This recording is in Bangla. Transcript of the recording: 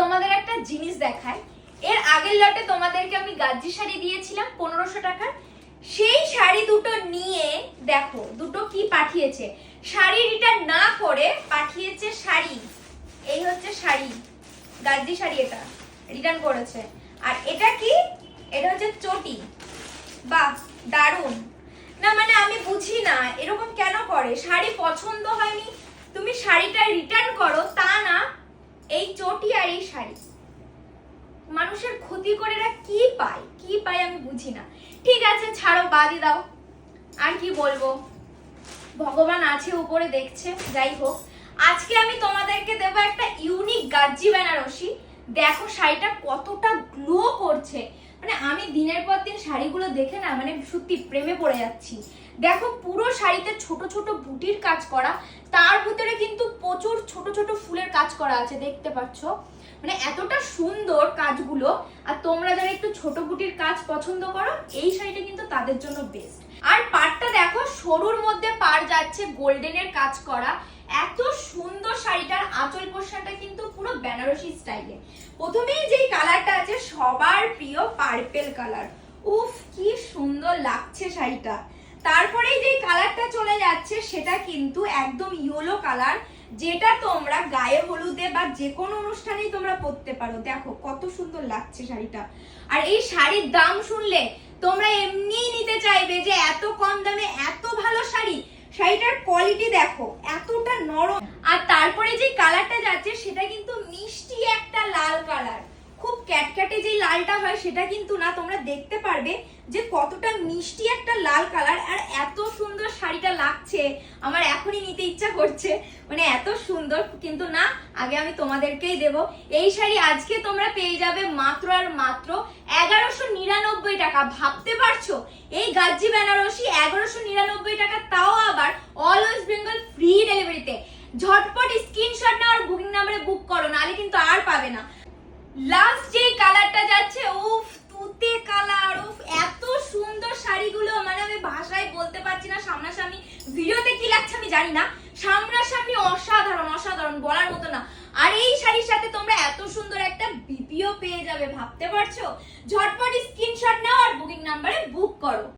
তোমাদের একটা জিনিস দেখায় এর আগের লটে তোমাদেরকে আমি গাজ্জি শাড়ি দিয়েছিলাম, পনেরোশো টাকার। সেই শাড়ি দুটো নিয়ে দেখো, দুটো কি পাঠিয়েছে? শাড়ি রিটার্ন না করে পাঠিয়েছে শাড়ি। এই হচ্ছে শাড়ি, গাজ্জি শাড়ি এটা রিটার্ন করেছে। আর এটা কি? এটা হচ্ছে চটি। বাহ, দারুণ। না মানে আমি বুঝি না, এরকম কেন করে? শাড়ি পছন্দ হয়নি, তুমি শাড়িটা রিটার্ন করো, তা না। শাড়ি। মানুষের ক্ষতি করে এরা কি পায়? কি পায় আমি বুঝি না। ঠিক আছে, ছাড়ো, বাদই দাও। আর কি বলব? ভগবান আছে, উপরে দেখছে, যাই হোক। আজকে আমি তোমাদেরকে দেবো একটা ইউনিক গাজ্জি বেনারসি। দেখো শাড়িটা কতটা গ্লো করছে। মানে আমি দিনের পর দিন শাড়িগুলো দেখে না মানে সত্যি প্রেমে পড়ে যাচ্ছি। দেখো, পুরো শাড়িতে ছোট ছোট বুটির কাজ করা, তার ভিতরে কিন্তু প্রচুর ছোট ছোট ফুলের কাজ করা আছে, দেখতে পাচ্ছ? মানে এতটা সুন্দর কাজগুলো, আর তোমরা যারা একটু ছোট বুটির কাজ পছন্দ করো, এই শাড়িটা কিন্তু তাদের জন্য বেস্ট আর পাড়টা দেখো, সরুর মধ্যে পার যাচ্ছে গোল্ডেনের কাজ করা। এত সুন্দর শাড়িটার আঁচল বেনারসি স্টাইলে। প্রথমেই যেই কালারটা আছে, সবার প্রিয় পার্পেল কালার। উফ, কি সুন্দর লাগছে শাড়িটা। তারপরেই যেই কালারটা চলে যাচ্ছে, সেটা কিন্তু একদম ইয়েলো কালার, যেটা তোমরা গায়ে হলুদে বা যে কোনো অনুষ্ঠানেই তোমরা পরতে পারো। দেখো, কত সুন্দর লাগছে শাড়িটা। আর এই শাড়ির দাম শুনলে তোমরা এমনিই নিতে চাইবে যে এত কম দামে এত ভালো শাড়ি। শাড়িটার কোয়ালিটি দেখো, এতটা নরম। আর তারপরে যে কালারটা যাচ্ছে, সেটা কিন্তু লাল কালার। খুব ক্যাটক্যাটে যে লালটা হয়, সেটা কিন্তু না, তোমরা দেখতে পারবে যে কতটা মিষ্টি একটা লাল কালার, আর এত সুন্দর শাড়িটা লাগছে। আমার এখনই নিতে ইচ্ছা করছে। মানে এত সুন্দর, কিন্তু না, আগে আমি তোমাদেরকেই দেব। এই শাড়ি আজকে তোমরা পেয়ে যাবে মাত্র আর মাত্র এগারোশো নিরানব্বই টাকা। ভাবতে পারছ? এই গাজ্জি বেনারসি এগারোশো স্ক্রিনশট নাও আর বুকিং নাম্বারে বুক করো, নাহলে কিন্তু আর পাবে না। লাস্ট যে কালারটা যাচ্ছে, উফ, তুতে কালার উফ, এত সুন্দর শাড়িগুলো মানে আমি ভাষায় বলতে পারছি না, সামনাসামনি ভিডিওতে কি লাগছে আমি জানি না। সামনাসামনি অসাধারণ অসাধারণ বলার মতো না। আর এই শাড়ির সাথে তোমরা এত সুন্দর একটা বিপিও পেয়ে যাবে, ভাবতে পারছ? ঝটপট স্ক্রিনশট নাও আর বুকিং নাম্বারে বুক করো।